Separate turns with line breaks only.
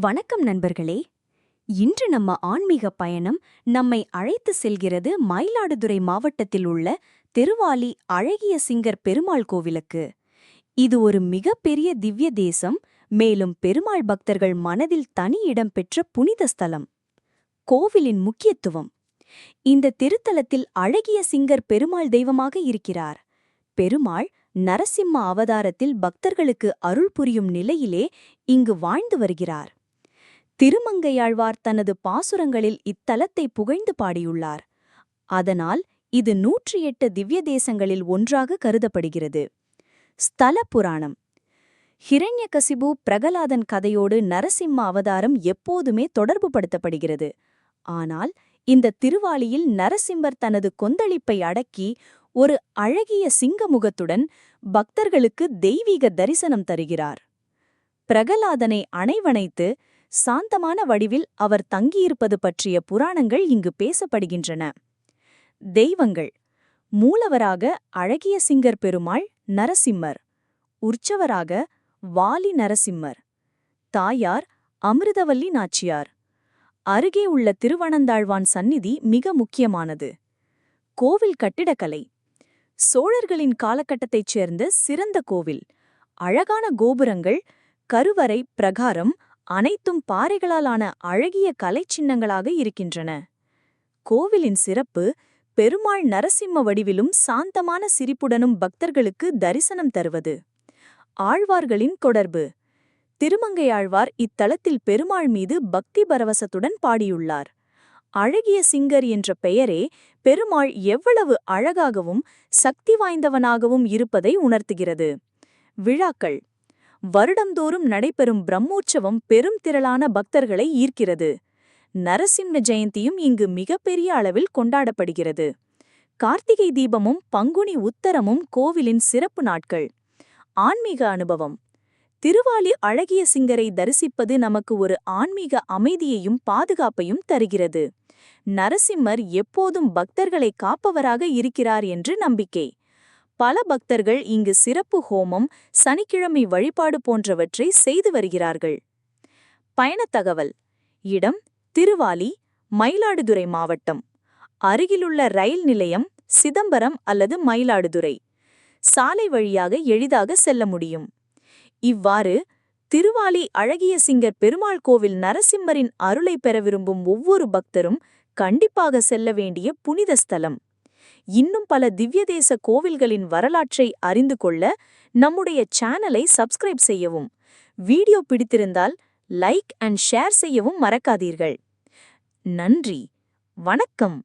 வணக்கம் நண்பர்களே. இன்று நம்ம ஆன்மீக பயணம் நம்மை அழைத்து செல்கிறது மயிலாடுதுறை மாவட்டத்தில் உள்ள திருவாலி அழகிய சிங்கர் பெருமாள் கோவிலுக்கு. இது ஒரு மிகப்பெரிய திவ்ய தேசம் மேலும் பெருமாள் பக்தர்கள் மனதில் தனி இடம் பெற்ற புனித ஸ்தலம். கோவிலின் முக்கியத்துவம். இந்த திருத்தலத்தில் அழகிய சிங்கர் பெருமாள் தெய்வமாக இருக்கிறார். பெருமாள் நரசிம்ம அவதாரத்தில் பக்தர்களுக்கு அருள் புரியும் நிலையிலே இங்கு வாழ்ந்து வருகிறார். திருமங்கையாழ்வார் தனது பாசுரங்களில் இத்தலத்தை புகழ்ந்து பாடியுள்ளார். அதனால் இது நூற்றி எட்டு திவ்ய தேசங்களில் ஒன்றாக கருதப்படுகிறது. ஸ்தல புராணம். ஹிரண்யகசிபு பிரகலாதன் கதையோடு நரசிம்ம அவதாரம் எப்போதுமே தொடர்புபடுத்தப்படுகிறது. ஆனால் இந்த திருவாளியில் நரசிம்மர் தனது கொந்தளிப்பை அடக்கி ஒரு அழகிய சிங்கமுகத்துடன் பக்தர்களுக்கு தெய்வீக தரிசனம் தருகிறார். பிரகலாதனை அணைவணைத்து சாந்தமான வடிவில் அவர் தங்கியிருப்பது பற்றிய புராணங்கள் இங்கு பேசப்படுகின்றன. தெய்வங்கள். மூலவராக அழகிய சிங்கர் பெருமாள் நரசிம்மர். உற்சவராக வாலி நரசிம்மர். தாயார் அமிர்தவல்லி நாச்சியார். அருகே உள்ள திருவனந்தாழ்வான் சந்நிதி மிக முக்கியமானது. கோவில் கட்டிடக்கலை. சோழர்களின் காலகட்டத்தைச் சேர்ந்த சிறந்த கோவில். அழகான கோபுரங்கள் கருவறை பிரகாரம் அனைத்தும் பாறைகளாலான அழகிய கலைச்சின்னங்களாக இருக்கின்றன. கோவிலின் சிறப்பு பெருமாள் நரசிம்ம வடிவிலும் சாந்தமான சிரிப்புடனும் பக்தர்களுக்கு தரிசனம் தருவது. ஆழ்வார்களின் தொடர்பு. திருமங்கையாழ்வார் இத்தலத்தில் பெருமாள் மீது பக்தி பரவசத்துடன் பாடியுள்ளார். அழகிய சிங்கர் என்ற பெயரே பெருமாள் எவ்வளவு அழகாகவும் சக்தி வாய்ந்தவனாகவும் இருப்பதை உணர்த்துகிறது. விழாக்கள். வருடந்தோறும் நடைபெறும் பிரம்மோற்சவம் பெரும் திரளான பக்தர்களை ஈர்க்கிறது. நரசிம்ம ஜெயந்தியும் இங்கு மிகப்பெரிய அளவில் கொண்டாடப்படுகிறது. கார்த்திகை தீபமும் பங்குனி உத்தரமும் கோவிலின் சிறப்பு நாட்கள். ஆன்மீக அனுபவம். திருவாலி அழகிய சிங்கரை தரிசிப்பது நமக்கு ஒரு ஆன்மீக அமைதியையும் பாதுகாப்பையும் தருகிறது. நரசிம்மர் எப்போதும் பக்தர்களை காப்பவராக இருக்கிறார் என்று நம்பிக்கை. பல பக்தர்கள் இங்கு சிறப்பு ஹோமம் சனிக்கிழமை வழிபாடு போன்றவற்றை செய்து வருகிறார்கள். பயணத் தகவல். இடம் திருவாலி மயிலாடுதுறை மாவட்டம். அருகிலுள்ள ரயில் நிலையம் சிதம்பரம் அல்லது மயிலாடுதுறை. சாலை வழியாக எளிதாக செல்ல முடியும். இவ்வாறு திருவாலி அழகிய சிங்கர் பெருமாள் கோவில் நரசிம்மரின் அருளை பெற விரும்பும் ஒவ்வொரு பக்தரும் கண்டிப்பாக செல்ல வேண்டிய புனித ஸ்தலம். இன்னும் பல திவ்யதேச கோவில்களின் வரலாற்றை அறிந்து கொள்ள நம்முடைய சேனலை சப்ஸ்கிரைப் செய்யவும். வீடியோ பிடித்திருந்தால் லைக் அண்ட் ஷேர் செய்யவும் மறக்காதீர்கள். நன்றி. வணக்கம்.